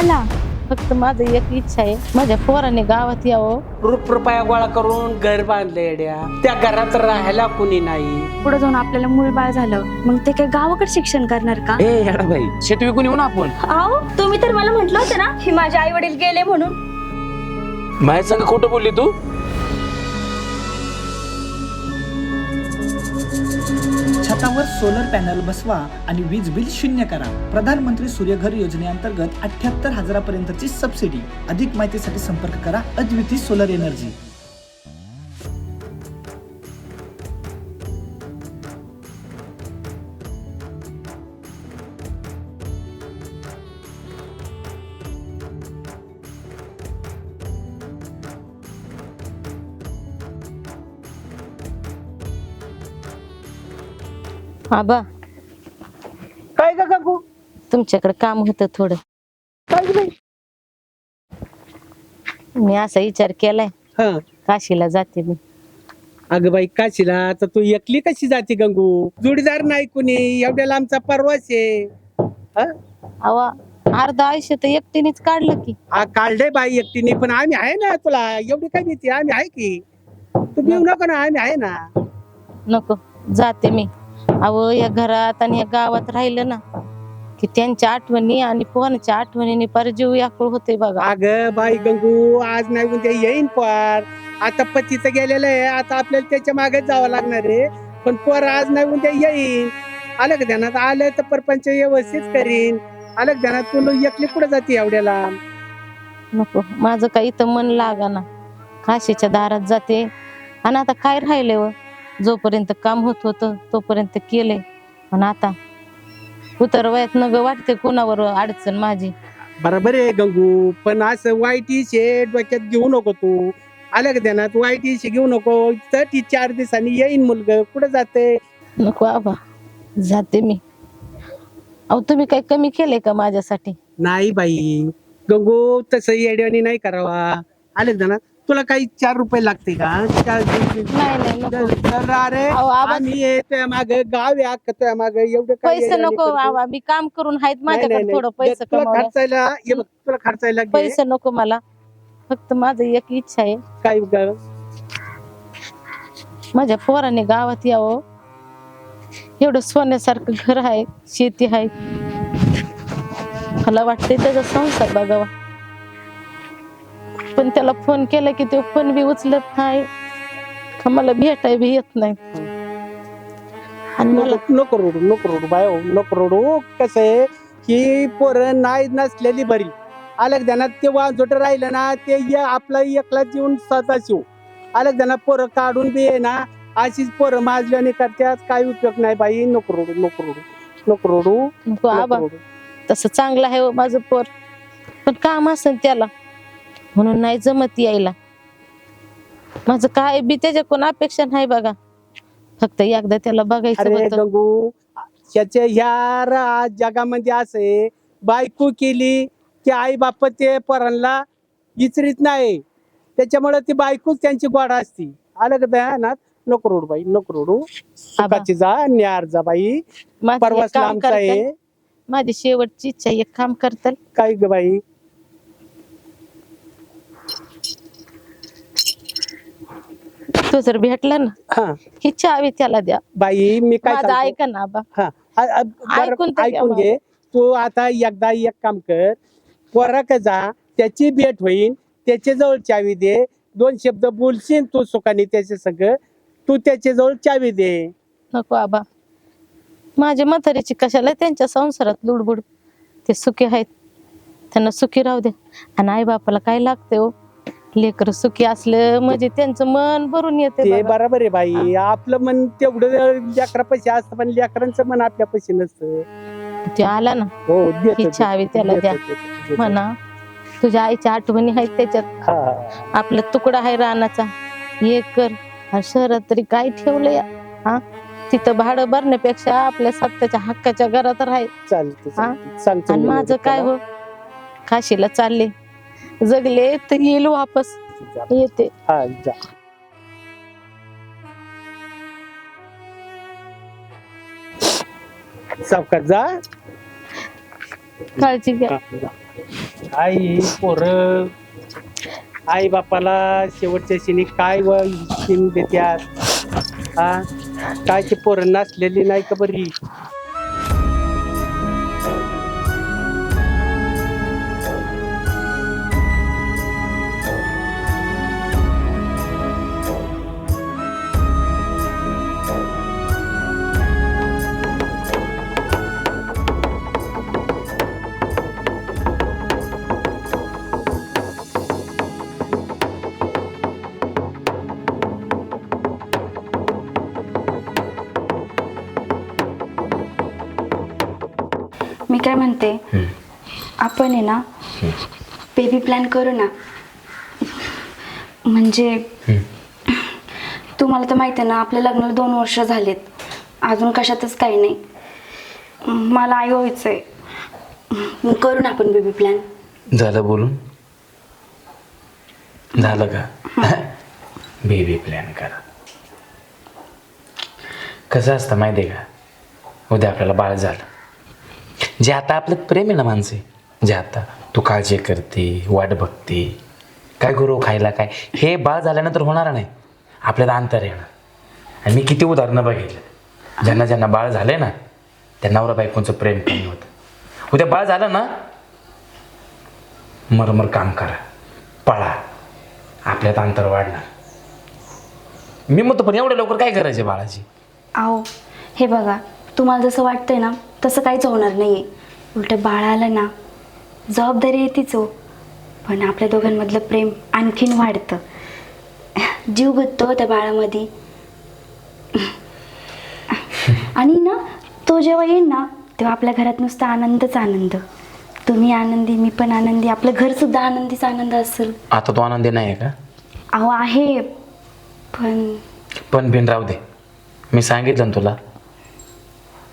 आला फक्त माझं एक इच्छा आहे माझ्या पोराने गावात यावं. रुप रुपया गोळा करून घर बांधले येड्या. त्या घरात राहायला कुणी नाही. पुढे जाऊन आपल्याला मूलबाळ झालं मग ते काय गावाकडे शिक्षण करणार का? ए याडा भाई शेत विकून येऊ ना आपण? अहो तुम्ही तर मला म्हटलं होतं ना की माझे आई वडील गेले म्हणून. माझ्या संग खोटं बोलली तू? छतावर सोलर पॅनल बसवा आणि वीज बिल शून्य करा. प्रधानमंत्री सूर्यघर योजनेअंतर्गत अठ्याहत्तर हजारापर्यंतची सबसिडी अधिक माहितीसाठी संपर्क करा अद्विती सोलर एनर्जी आबा काय का काकू? तुमच्याकडे काम होतं थोडं. काय? मी असा विचार केलाय हा. काशीला जाते मी. अगं बाई काशीला तर तू एकली कशी जाते गंगू? जोडीदार नाही कुणी एवढ्या लांबचा परवास आहे. हा? अवा अर्ध आयुष्य तर एकटीनेच काढलं की. हा काढले बाई एकटीने पण आम्ही आहे ना तुला एवढी काय भीती? आम्ही आहे की. तू भिऊ नको ना आम्ही आहे ना. नको जाते मी. अहो या घरात आणि या गावात राहिलं ना की त्यांच्या आठवणी आणि पोहनच्या आठवणीने पार जीव याकुळ होते बघा. अगं बाई गंगू आज नाही उद्या येईन पार. आता पतीचं गेलेलं आहे आता आपल्याला त्याच्यामागे जावं लागणार आहे. पण पोर आज नाही उद्या येईन. आलं का ध्यानात आलं तर परपंच व्यवस्थित करीन. आलं का ध्यानात तू एकली पुढे जाते एवढ्याला नको माझं काही इथं मन लागा ना काशीच्या दारात जाते. आणि आता काय राहिले व जोपर्यंत काम होत होतं तोपर्यंत केले पण आता उतर वयात नग वाटते कोणावर अडचण माझी. बरोबर आहे गंगू. पण असं वाईट शे डोक्यात घेऊ नको तू. आलं का ध्यानात? वाईट इशे घेऊ नको. तर ती चार दिवसांनी येईन मुलगा. कुठे जाते? नको आबा. जाते मी. अहो तुम्ही काही कमी केले का माझ्यासाठी? नाही बाई. गंगू तसं येड्याने नाही करावा. आले का ना तुला काही चार रुपये लागते का? चार नाही नाही नको. तर अरे अहो, आम्ही माग गाव या माग. एवढं काय पैसे नको करतो? मी काम करून आहेत नाही, नाही, माझ्याकडे नाही. थोडं पैसे तुला खर्चायला बघ, तुला खर्चायला घे. पैसे नको मला. फक्त माझं एक इच्छा आहे. काय ग- माझ्या पोराने गावात यावं. एवढं सोन्यासारखं घर आहे शेती आहे. मला वाटते त्याचा संसार बघावा. पण त्याला फोन केला की तो फोन बी उचलत नाही. का मला भेटाय बी येत नाही. आणि मला नको नको रोडू नको रोडू बाय हो, नको रोडू. कसं आहे की पोरं नाही नसलेली बरी. अलग ध्यानात ते वाजोट राहिलं ना ते ये- आपला एकला जीवन स्वतः शिव. अलग ध्यानात पोरं काढून बी आहे ना अशीच पोरं माजल्याने करतात काही उपयोग नाही बाई. नको रोडू नको रोडू नको रोडू नको आबा नको रोडू. तसं चांगलं आहे हो माझं पोर. पण काम असेल त्याला. म्हणून नाही जमत यायला. माझं काय बी त्याच्याकडून अपेक्षा नाही बघा. फक्त एकदा त्याला बघायचं अरे होतं. गंगू ह्याच्या ह्या रा- जगामध्ये असे बायको केली की आई बाप ते पोरांना विचरीत नाही. त्याच्यामुळे ती बायकोच त्यांची गोडा असती. आलं का ध्यानात नको रोड बाई नको रोडू. सुखाची जा न्यार जा बाई. माझं एक परवास काम लांबचा करताल. आहे. माझी शेवटची इच्छा आहे, एक काम करताल. काय ग बाई? तो जर भेटला ना हा. ही चावी त्याला द्या. बाई मी काय माझं सांगतो? ऐका ना आबा हा. आ- आ- बरं, ऐकून तर घ्या ऐकून घे. तू आता एकदा एक काम कर. पोराक जा त्याची भेट होईल त्याच्याजवळ चावी दे. दोन शब्द बोलशील तू सुखाने त्याच्या संग. तू त्याच्याजवळ चावी दे. नको आबा माझ्या म्हातारीची कशाला त्यांच्या संसारात लुडबुड? ते सुखी आहेत. त्यांना सुखी राहू द्या आणि आई बापाला काय लागते हो? लेकर सुखी असलं म्हणजे त्यांचं मन भरून येते ते बघा. बरोबर आहे बाई आपलं मन तेवढं लेकरा पैसे असतं पण लेकरांचं मन आपल्या पैसे नसतं ते आला ना हो देतो, ही त्याला द्या. देतो, देतो. म्हणा तुझ्या आईच्या आठवणी आहेत त्याच्यात हा, हा. आपला तुकडा आहे रानाचा हे कर आणि शहरात तरी काय ठेवलंय हा तिथं भाडं भरण्यापेक्षा आपल्या स्वतःच्या हक्काच्या घरात राहाय चालतं हा? चालतं. सांगतो आणि मी माझं काय त्याला. हो काशीला चालले जगले तर येईल वापस. येते. हा जा. सावकाश जा. काळजी घ्या. जा आई पोर. आई बापाला शेवटच्या शिनी काय व शिन देत्यात? हा? काय ते पोरं नसलेली नाही का बरी? म्हणते आपण आहे ना बेबी प्लॅन करू ना. म्हणजे तुम्हाला तर माहिती आहे ना आपल्या लग्नाला दोन वर्ष झालेत. अजून कशातच काही नाही. मला आई व्हायचंय मग करू ना आपण बेबी प्लॅन झालं बोलून? झालं का? बेबी प्लॅन करा. कसं असतं माहिती आहे का? उद्या आपल्याला बाळ झालं. जे आता आपलं प्रेम आहे ना माणसे जे आता तू काळजी करते वाट बघते काय करू खायला काय हे बाळ झाल्यानंतर होणार नाही. आपल्याला अंतर येणार. आणि मी किती उदाहरणं बघितलं ज्यांना ज्यांना बाळ झाले ना त्या नवरा बायकोंचं प्रेम कमी होतं. उद्या बाळ झालं ना मरमर काम करा पळा आपल्यात अंतर वाढणार. मी म्हणतो पण एवढ्या लवकर काय करायचे बाळाची आहो हे बघा तुम्हाला जसं वाटतंय ना तसं काहीच होणार नाही उलट बाळाला ना जबाबदारी येतेच हो. पण आपल्या दोघांमधलं प्रेम आणखीन वाढतं. जीव गुंततो त्या बाळामध्ये. आणि ना तो जेव्हा येईल ना तेव्हा आपल्या घरात नुसता आनंदच आनंद. तुम्ही आनंदी मी पण आनंदी आपलं घरसुद्धा आनंदीच आनंद असेल. आता तो आनंदी नाही आहे का? अहो आहे. पण पण बिन राहू दे. मी सांगितलं ना तुला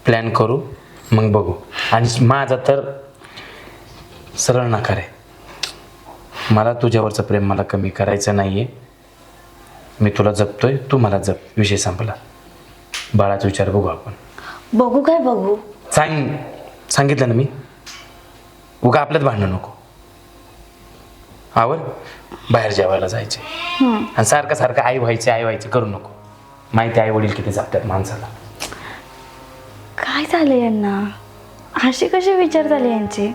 प्लॅन करू मग बघू. आणि माझा तर सरळ नकार आहे. मला तुझ्यावरचं प्रेम मला कमी करायचं नाही आहे मी तुला जपतोय तू मला जप. विषय संपला. बाळाचा विचार बघू आपण. बघू काय बघू? सांग सांगितलं ना मी. उगा आपल्यात भांडणं नको. आवड? बाहेर जेवायला जायचे. आणि सारखं सारखं आई व्हायचे आई व्हायचे करू नको. माहिती आई वडील किती जपतात माणसाला. काय झालं यांना? असे कसे विचार झाले यांचे?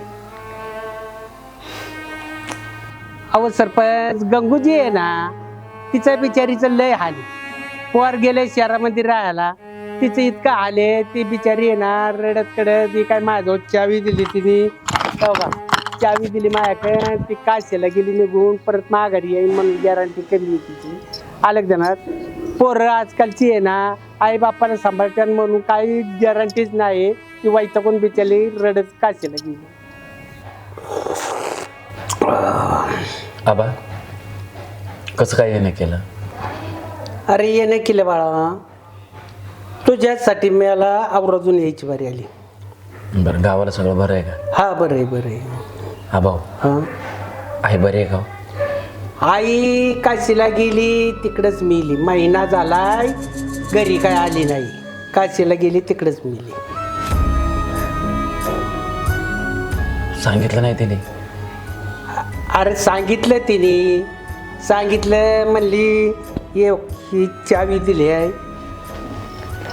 अहो सरपंच गंगूजी आहे ना तिचं बिचारीचं लय हाल. पोर गेले शहरामध्ये राहायला. तिचं इतकं आले ती बिचारी आहे ना रडत कडत ती काय माझ्या चावी दिली तिने. हो का चावी दिली माझ्याकडे ती काशीला गेली निघून परत माघारी येईन म्हणून गॅरंटी कमी तिची आलं जाणार पोरं आजकालची आहे ना आई बापाला सांभाळतात म्हणून काही गॅरंटीच नाही ती वैतकून बिचारी रडत काशीला गेली. आबा कसं काय येणं केलं? अरे ये नाही केलं बाळा. तुझ्यासाठी मला आवराजून यायची बारी आली. बरं गावाला सगळं बरं आहे का? हा बरं आहे बरं आहे. हा. भाऊ हा. आहे बरे आहे का हो? आई काशीला गेली तिकडंच मिली. महिना झालाय घरी काय आली नाही. काशीला गेली तिकडंच मिली. सांगितलं नाही तिने? अरे सांगितलं तिने. सांगितलं म्हणली ये ही चावी दिली आहे.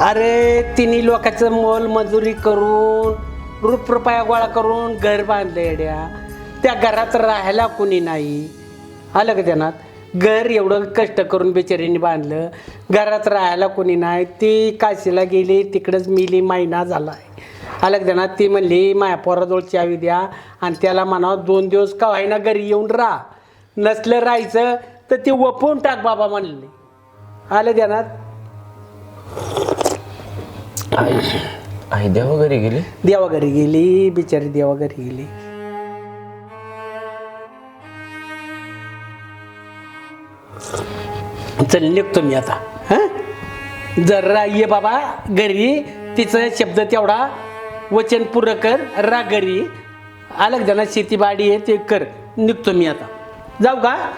अरे तिने लोकांचं मोल मजुरी करून रुप रुपया गोळा करून घर बांधलं येड्या. त्या घरात राहायला कोणी नाही. आलं का ध्यानात घर एवढं कष्ट करून बिचारीने बांधलं. घरात राहायला कोणी नाही. ती काशीला गेली तिकडंच मिली महिना झाला आहे आलं का ध्यानात ती म्हणली माया पोराजवळ चावी द्या आणि त्याला म्हणावं दोन दिवस का व्हायना घरी येऊन राहा. नसलं राहायचं तर ते वपवून टाक बाबा म्हणले. आलं ध्यानात आई आई देवा घरी गेली? देवा घरी गेली बिचारी देवा घरी गेली. चल निघतो मी आता. हा? जर ये बाबा घरी. तिचं शब्द तेवढा. वचन पुरं कर रा घरी. अलग जण शेतीबाडी आहे ते कर. निघतो मी आता. जाऊ का?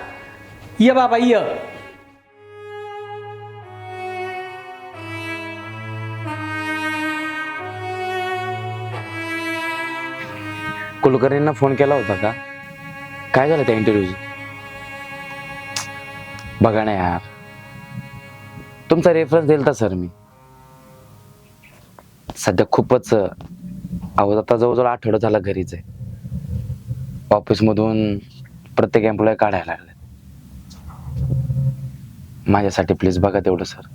ये बाबा ये. कुलकर्णींना फोन केला होता का? काय झालं त्या इंटरव्ह्यूचं बघा ना यार. तुमचा रेफरन्स दिला होता सर मी. सध्या खूपच अहो आता जवळजवळ आठवडा झाला घरीच आहे. ऑफिसमधून प्रत्येक एम्प्लॉय काढायला लागले माझ्यासाठी प्लीज बघा तेवढं सर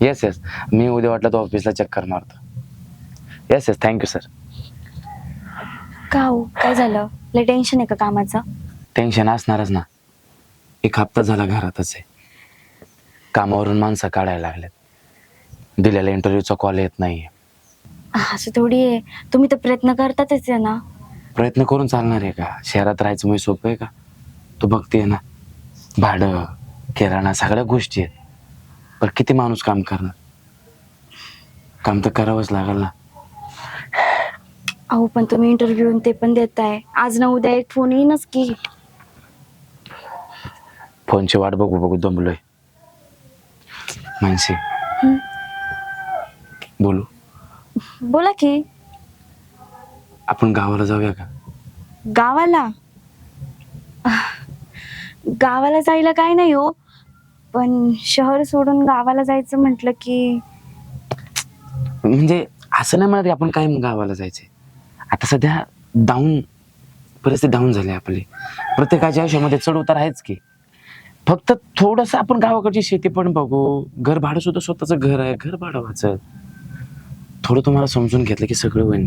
येस येस मी उद्या वाटलं तर ऑफिसला चक्कर मारतो. येस येस थँक्यू सर का हो? काय झालं? लय टेन्शन आहे का कामाचं? टेन्शन असणारच ना. एक हप्ता झाला घरातच आहे. कामावरून माणसं काढायला लागलेत दिलेल्या इंटरव्ह्यूचा कॉल येत नाही असं थोडी आहे. तुम्ही तर प्रयत्न करतातच आहे ना. प्रयत्न करून चालणार आहे का? शहरात राहायचं म्हणजे सोपं आहे का? तू बघते ना. भाडं किराणा सगळ्या गोष्टी आहेत. पण किती माणूस काम करणार? काम तर करावंच लागेल ना. अहो पण तुम्ही इंटरव्ह्यू ते पण देताय. आज ना उद्या एक फोन येईनच की. फोनची वाट बघू बघू दमलोय. मानसी. बोलू. बोला की. आपण गावाला जाऊया का? गावाला? गावाला जायला काय नाही हो. पण शहर सोडून गावाला जायचं म्हटलं की म्हणजे असं नाही म्हणत की आपण काय गावाला जायचंय. आता सध्या डाऊन परिस्थिती डाऊन झाली आपली. प्रत्येकाच्या आयुष्यामध्ये चढ उतार आहेच की. फक्त थोडस आपण गावाकडची शेती पण बघू. घर भाडं सुद्धा स्वतःचं घर आहे. घर भाडं वाचत थोडं तुम्हाला समजून घेतलं की सगळं होईल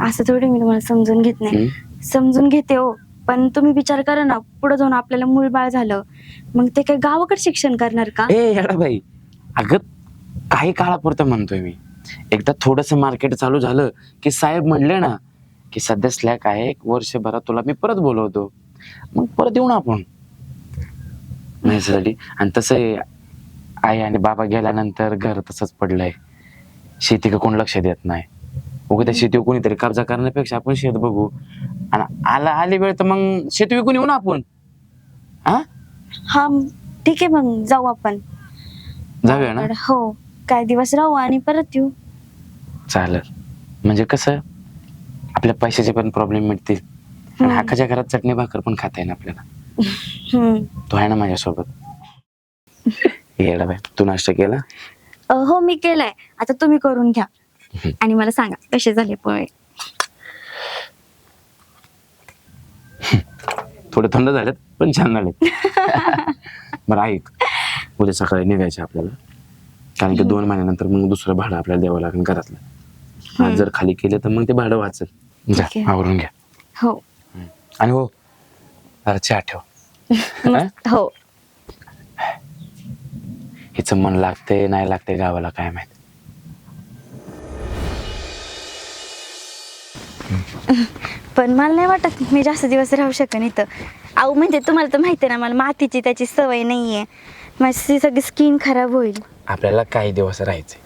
असं थोडी मी तुम्हाला समजून घेत नाही. समजून घेते हो. पण तुम्ही विचार करा ना पुढे जाऊन आपल्याला मूलबाळ झालं मग ते काय गावाकडे शिक्षण करणार का? ए येडा बाई. अगं काही काळापुरतं म्हणतोय मी. एकदा थोडस मार्केट चालू झालं की साहेब म्हणले ना की सध्या स्लॅक आहे एक वर्षभरात तुला मी परत बोलवतो. मग परत येऊ ना आपण. माझ्यासाठी आणि तसं आहे, आई आणि बाबा गेल्यानंतर घर तसंच पडलंय. शेती का कोण लक्ष देत नाही. उगा त्या शेतीवर कोणीतरी कब्जा करण्यापेक्षा आपण शेत बघू. आणि आला आली वेळ तर मग शेती विकून येऊ ना आपण. हा हा ठीक आहे मग जाऊ आपण. जाऊया ना? हो. काही दिवस राहू आणि परत येऊ. चालेल. म्हणजे कसं आपल्या पैशाचे पण प्रॉब्लेम मिटतील. आणि हम्म. घरात चटणी भाकर पण खाता येईल आपल्याला. तो आहे ना माझ्यासोबत. येडा बाय तू नाश्ता केला? अ, हो मी केलाय. आता तुम्ही करून घ्या. आणि मला सांगा कसे झाले पोहे? थोडे थंड झालेत पण छान झालेत. बरं ऐक. उद्या सकाळी निघायचे आपल्याला. कारण की दोन महिन्यानंतर मग दुसरं भाडं आपल्याला द्यावं लागेल घरातलं. आज जर खाली केलं तर मग ते भाडं वाचेल. जा ठीक आहे. आवरून घ्या. हो. आणि हो जरा चहा ठेव हा? हो. हिचं मन लागते नाही लागते गावाला काय माहीत. पण मला नाही वाटत मी जास्त दिवस राहू शकेन इथं. अहो म्हणजे तुम्हाला तर माहिती आहे ना मला मातीची त्याची सवय नाहीये. माझी सगळी स्किन खराब होईल. आपल्याला काही दिवस राहायचे.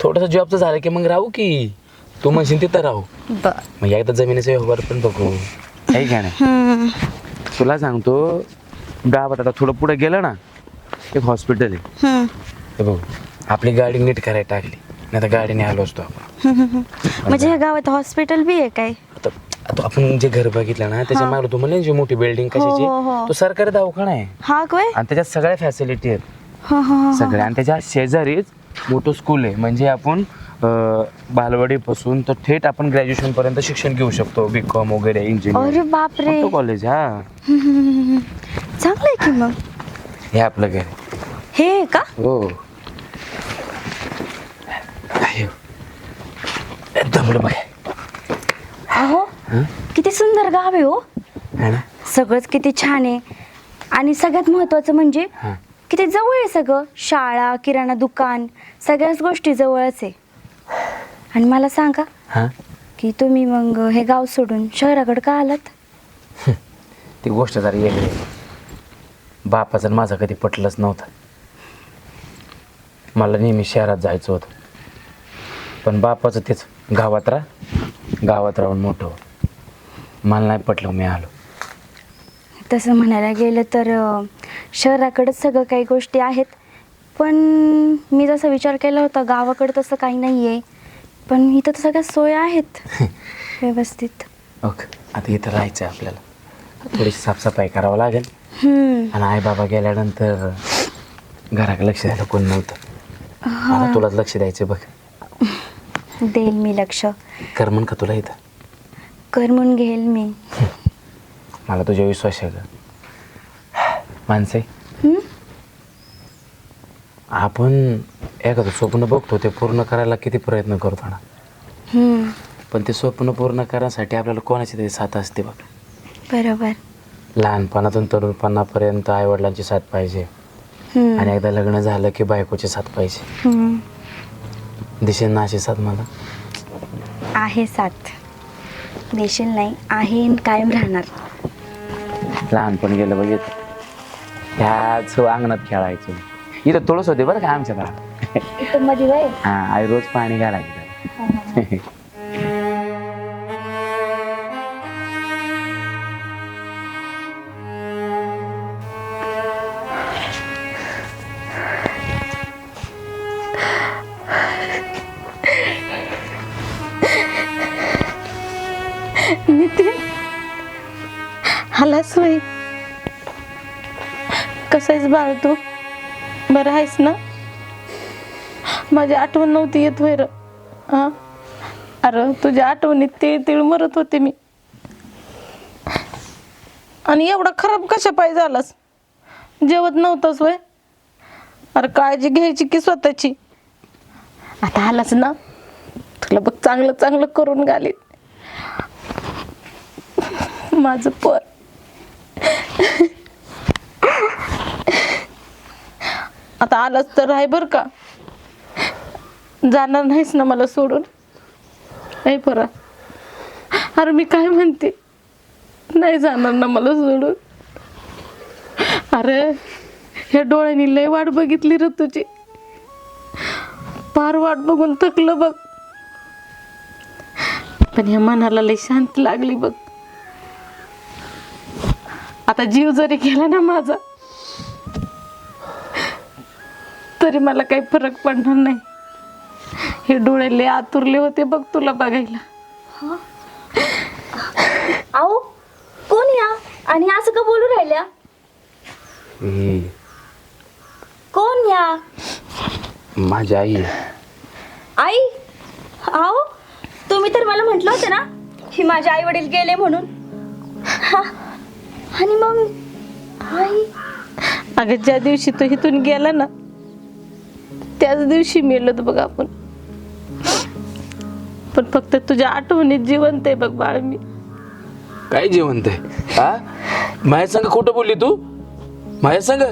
थोडंसं जॉबचं झालं की मग राहू की. तू म्हणशील तिथं राहू. बर मग एकदा जमिनीचा व्यवहार पण बघू. आहे का नाही. तुला सांगतो गावात आता थोडं पुढे गेलं ना एक हॉस्पिटल आहे. हे. बघू आपली गाडी नीट करायला टाकली नाही तर गाडीने आलो असतो आपण. म्हणजे या गावात हॉस्पिटल बी आहे काय? आता आता आपण जे घर बघितलं ना त्याच्यामागे तू म्हणले जी मोठी बिल्डिंग कशाची हो, हो. तो सरकारी दवाखाना आहे. हा काय आणि त्याच्यात सगळ्या फॅसिलिटी आहेत. हा हा हा सगळ्या. आणि त्याच्या शेजारीच मोठं स्कूल आहे. म्हणजे आपण बालवाडीपासून तर थेट आपण ग्रॅज्युएशन पर्यंत शिक्षण घेऊ शकतो बी कॉम वगैरे अरे इंजिनियर बापरे कॉलेज हा. चांगलं आहे की मग. हे आपलं घर आहे. हे आहे का? हो. आहे. दमलं बघ. अहो किती सुंदर गाव आहे हो. है ना? सगळंच किती छान आहे. आणि सगळ्यात महत्वाचं म्हणजे हा. किती जवळ आहे सगळं? शाळा किराणा दुकान सगळ्याच गोष्टी जवळच आहे. आणि मला सांगा हा? की तुम्ही मग हे गाव सोडून शहराकडे का आलात? ती गोष्ट जरा वेगळी. आहे. बापाचं आणि माझं कधी पटलंच नव्हतं. मला नेहमी शहरात जायचं होतं. पण बापाचं तेच गावात राहा गावात राहून मोठं हो. मला नाही पटलं मी आलो. तसं म्हणायला गेलं तर अं, शहराकडेच सगळं काही गोष्टी आहेत. पण मी जसा विचार केला होता गावाकडे तसं काही नाही आहे पण इथं तर सगळ्या सोया आहेत. व्यवस्थित. ओके आता इथं राहायचं आहे आपल्याला. थोडीशी साफसफाई करावं लागेल. आणि आई बाबा गेल्यानंतर घराकडे लक्ष द्यायला कोण नव्हतं. आता तुलाच लक्ष द्यायचं बघ. देईल मी लक्ष. कर म्हण का तुला इथं? करमून घेईल मी. मला तुझ्या विश्वास आहे का माणसे. हम्म? आपण एखादं स्वप्न बघतो ते पूर्ण करायला किती प्रयत्न करतो ना. हम्म. पण ते स्वप्न पूर्ण करण्यासाठी आपल्याला कोणाची तरी साथ असते बघ. बरोबर. लहानपणातून तरुणपणापर्यंत आईवडिलांची साथ पाहिजे. हम्म. आणि एकदा लग्न झालं की बायकोची साथ पाहिजे. हम्म. दिशेन ना अशी साथ मला? आहे साथ. देशील नाही आहे आणि कायम राहणार. लहानपण गेलं बघित ह्याच अंगणात खेळायचो. इथं तुळस होते बरं का आमच्या घरात? इथं मध्ये हा आई रोज पाणी घालायचं नितीन आलास वय कसं आहेस बाळ तू? बरं आहेस ना? माझी आठवण नव्हती येत होय र. हा? अरे तुझ्या आठवणीत तिळ तिळ मरत होते मी. आणि एवढा खराब कशा पाय झालास? जेवत नव्हतंस वय अरे काळजी घ्यायची की स्वतःची? आता आलास ना? तुला बघ चांगलं चांगलं करून घालीत माझं पोर. आता आलाच तर आहे बर का. जाणार नाहीस ना मला सोडून. नाही परा. अरे मी काय म्हणते? नाही जाणार ना मला सोडून. अरे ह्या डोळ्यांनी लय वाट बघितली र तुझी. फार वाट बघून थकलं बघ. पण ह्या मनाला लय शांत लागली बघ. आता जीव जरी गेला ना माझा तरी मला काही फरक पडणार नाही. हे डोळे लय आतुरले होते बघ तुला बघायला. आओ कोण या? आणि असं का बोलू राहिल्या? ही कोण या? माझी आई आहे. आई? आओ तुम्ही तर मला म्हटलं होतं ना की माझे आई वडील गेले म्हणून. हा. आणि मग आई? अगं ज्या दिवशी तो इथून गेला ना त्याच दिवशी मेलो बघ आपण. पण फक्त तुझ्या आठवणीत जिवंत आहे बघ बाळ मी काय जिवंत आहे? हा? माझ्या संग खोटं बोलली तू? माझ्या संग?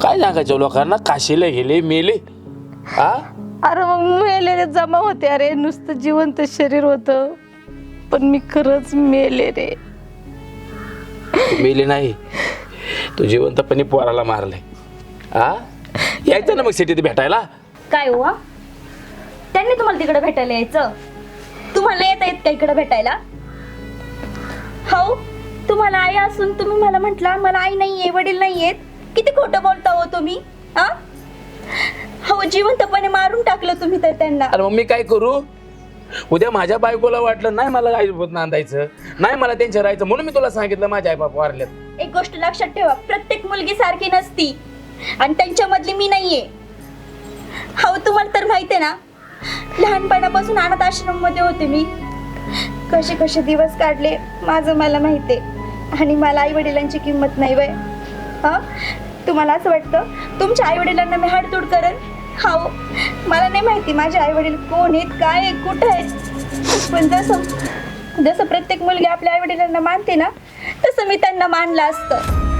काय सांगायचं लोकांना? काशीला गेले मेले. हा? अरे मग मेलेले जमा होते. अरे नुसतं जिवंत शरीर होतं. पण मी खरंच मेले रे. मेले नाही. तू जिवंतपणे पोराला मारले हा? यायचं ना मग सिटीत भेटायला? काय हो हा? त्यांनी तुम्हाला तिकडे भेटायला यायचं. तुम्हाला येता येत का इकडे भेटायला? हो तुम्हाला आई असून तुम्ही मला म्हटला मला आई नाहीये वडील नाहीयेत. किती खोटं बोलता हो तुम्ही हा? हो जिवंतपणे मारून टाकलं तुम्ही तर त्यांना. अरे मग मी काय करू? उद्या माझ्या बायकोला वाटलं नाही मला आईसोबत नांदायचं नाही मला त्यांच्या राहायचं. म्हणून मी तुला सांगितलं माझ्या आई बाप वारल्यात. एक गोष्ट लक्षात ठेवा प्रत्येक मुलगी सारखी नसती. आणि त्यांच्यामधली मी नाहीये. हो तुम्हाला तर माहितीये ना लहानपणापासून अनाथ आश्रममध्ये होते मी. कसे कसे दिवस काढले माझं मला माहितीये आणि मला आई वडिलांची किंमत नाही वय हा? तुम्हाला असं वाटतं तुमच्या आई वडिलांना मी हाडतोड करेन? हो मला नाही माहिती माझे आई वडील कोण आहेत काय आहेत कुठं आहेत. पण जसं जसं प्रत्येक मुलगी आपल्या आई वडिलांना मानते ना तसं मी त्यांना मानलं असतं.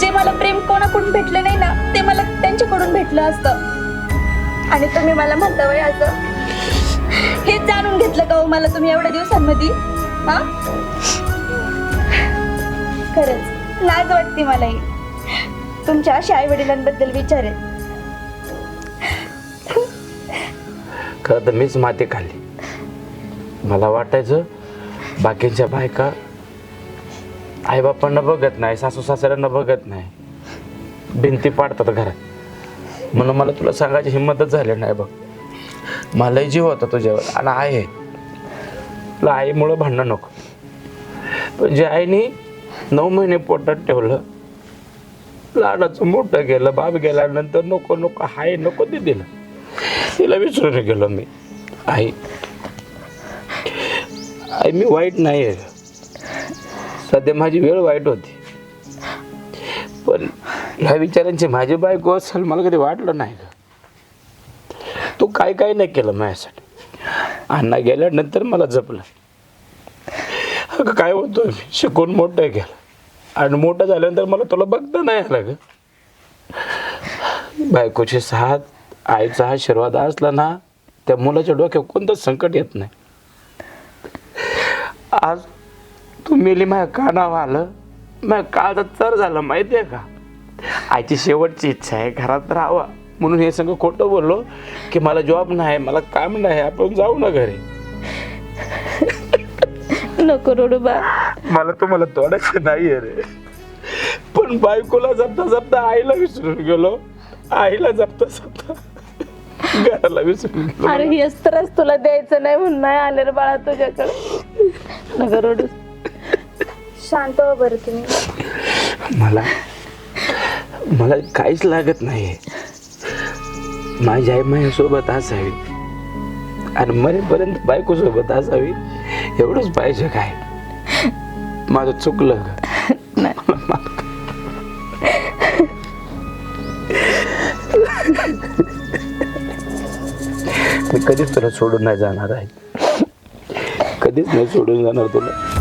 जे मला प्रेम कोणाकडून भेटले नाही ना ते मला त्यांच्याकडून भेटलं असतं. आणि तुम्ही मला म्हणता वय असं. हेच जाणून घेतलं का हो मला तुम्ही एवढ्या दिवसांमध्ये? हा? खरंच लाज वाटते मलाही. तुमच्या अशा आई वडिलांबद्दल विचारेल खरं तर मीच माती खाल्ली. मला वाटायचं बाकीच्या बायका आईबापांना बघत नाही सासू सासऱ्यांना बघत नाही. भिंती पाडतात घरात. म्हणून मला तुला सांगायची हिंमतच झाली नाही बघ. मलाही जीव होता तुझ्यावर आणि आहे. तुला आईमुळं भांडणं नको. पण जे आईने नऊ महिने पोटात ठेवलं लाडाचं मोठं गेलं बाप गेल्यानंतर नको नको हाय नको ते दिलं. तिला विसरून गेलो मी. आई. आई मी वाईट नाही आहे सध्या माझी वेळ वाईट होती. पण ह्या विचारांची माझी बायको असेल मला कधी वाटलं नाही का तू काय काय नाही केलं माझ्यासाठी. अण्णा गेल्यानंतर मला जपलं. अगं काय होतो मी? शिकून मोठं केलं आणि मोठं झाल्यानंतर मला तुला बघता नाही आलं ग. बायकोची साथ आईचा आशीर्वाद असला ना त्या मुलाच्या डोक्यावर कोणतंच संकट येत नाही. आज तू मेली माझ्या कानावर आलं. माझ्या काळात चर झालं माहिती आहे का? आईची शेवटची इच्छा आहे घरात राहावा. म्हणून हे सगळं खोटं बोललो की मला जॉब नाही मला काम नाही आपण जाऊ ना घरी. नको रडू बा. मला तुम्हाला तोडायचं नाही रे. पण बायकोला जपता जपता आईला विसरून गेलो. आईला जपता जपता घराला विसरून गेलो. अरे हेच त्रास तुला द्यायचं नाही म्हणून नाही आले रे बाळा तुझ्याकडे. नको रडू. शांत हो बरं तुम्ही. मला मला काहीच लागत नाही माझी आई माझ्यासोबत असावी. आणि मरेपर्यंत बायको सोबत असावी एवढंच पाहिजे काय? माझं चुकलं मी कधीच तुला सोडून नाही जाणार आहे कधीच नाही सोडून जाणार तुला.